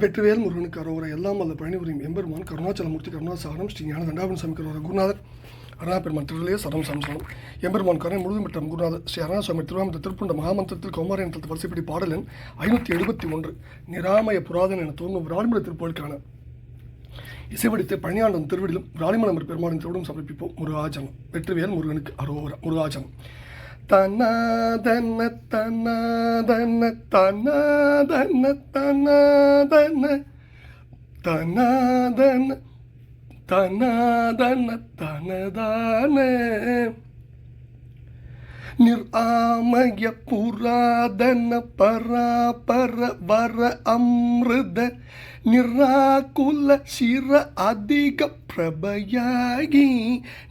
வெற்றிவேல் முருகனுக்கு அரோவரை எல்லாம் வல்ல பழனிபுரியும் எம்பெருமான் கருணாச்சலமூர்த்தி கருணாசாரம் ஸ்ரீ ஞான தண்டாபன் சாமி கரோர குருநாதர் அருணாபெருமான் பெருமான் சரம் சம்சனம் எம்பெருமான் கருணை முழுதும் பெற்ற குருநாதர். ஸ்ரீ அருணா சுவாமி திருவாமந்த திருப்புண்ட மகாமந்திரத்தில் கௌமாரியத்தில் வரிசைப்படி பாடலன் ஐநூற்றி எழுபத்தி ஒன்று நிராமய புராதன் என தோன்றும் விராலிமலை திருப்புகளுக்கான இசைவடித்து பழனியாண்டம் திருவிடிலும் விராலிமலம் பெருமாளின் திருவிடம் சமர்ப்பிப்போம் முருகாஜனம். வெற்றிவேல் முருகனுக்கு அரோவர முருகாஜனம். തന്നാതന്ന തന്നാതന്ന തന്നാതന്ന തന്നാതന്ന തന്നാതന്ന തന്നാതന്ന തന്നതാണ്. நிர்ஆமய புராதன பராபர வர அமிர்த நிராகுல சிர அதிக பிரபயாகி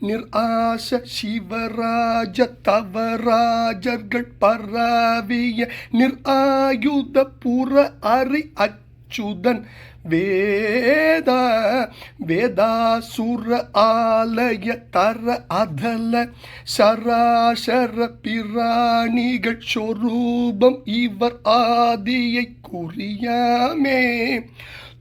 நிர்ஆச சிவராஜ தவராஜர்கள் பராவிய நிர்ஆயுத புற அரி அச்சுதன் வேத வேதாசுர ஆலய தர அதல சராசர பிராணிகள் சொரூபம் இவர் ஆதியை குறியாமே.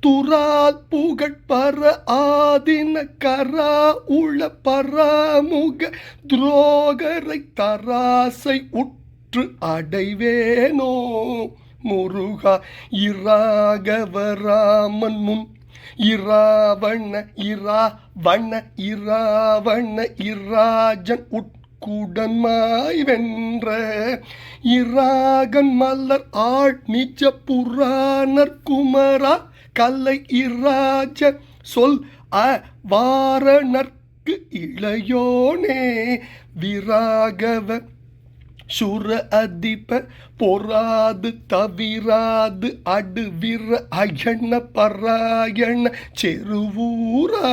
துரால் புகழ் பர ஆதின கரா உள பராமுக துரோகரை தராசை உற்று அடைவேனோ. முருகா இராகவராமன் முன். இராவண இராவண இராவண்ண இராஜன் உட்குடன்மாய் வென்ற. இராகன் மலர் ஆள் நிஜ புராணர் குமரா கலை இராஜ சொல் அ வாரணர்க்கு இளையோனே. விராகவ சுர அதிப பொறாது தவிராது அடுவிர அயண பராயண செருவூரா.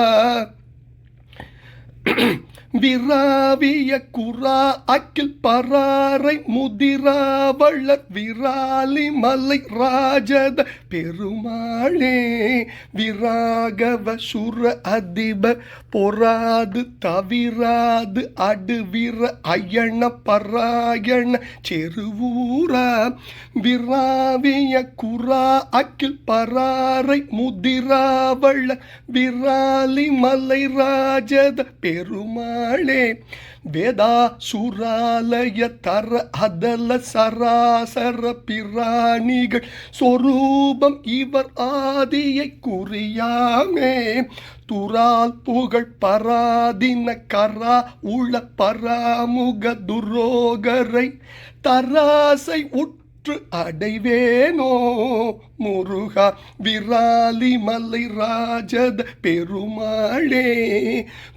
விராவிய குரா அக்கில் பராரை முதிராவளர் விராலி மலை ராஜத பெருமாளே விராகவ சுர அதிப பொறாது தவிராது அடுவிர அயண பராயண செருவூரா. விராவிய குரா அக்கில் பராரை முதிராவள விராலி மலை ராஜத பெருமாள் வேதா சுராலய தர அதல சராசர பிராணிகள் சொரூபம் இவர் ஆதியை குறியாமே. துரால் புகழ் பராதின கரா உள பராமுக துரோகரை தராசை உட் முற்று அடைவேனோ? முருகா விராலி மலை ராஜத பெருமாளே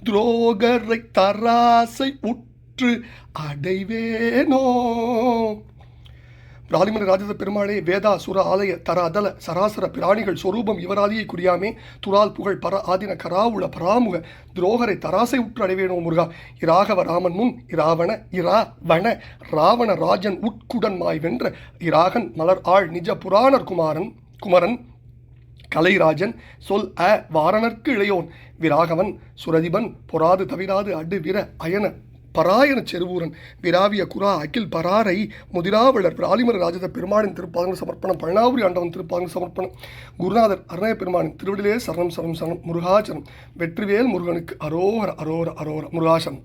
துரோகரை தராசை உற்று அடைவேனோ? ராலிமலை ராஜத பெருமாளே வேதா சுர ஆலய தர அதல சராசர பிராணிகள் சொரூபம் இவராதியை குறியாமே. துரால் புகழ் பர ஆதின கராவுள பராமுக துரோகரை தராசை உற்று அடைவேனோ முருகா. இராகவ ராமன் முன் இராவண இரா வன ராவண ராஜன் உட்குடன்மாய் வென்ற இராகன் மலர் ஆள் நிஜ புராணர் குமாரன் குமரன் கலைராஜன் சொல் அ வாரணர்க்கு இளையோன். விராகவன் சுரதிபன் பொறாது தவிராது அடு விர அயன பராயண செருவூரன் விராவிய குரா அகில் பராரை முதிராவளர் ராலிமர ராஜத பெருமானின் திருப்பாதங்கள் சமர்ப்பணம் பழனாபுரி ஆண்டவன் திருப்பாதங்கள் சமர்ப்பணம் குருநாதர் அருணய பெருமானின் திருவிடிலே சரணம் சரணம் சரணம் முருகாச்சரம் வெற்றிவேல் முருகனுக்கு அரோகர அரோர அரோர முருகாசனம்.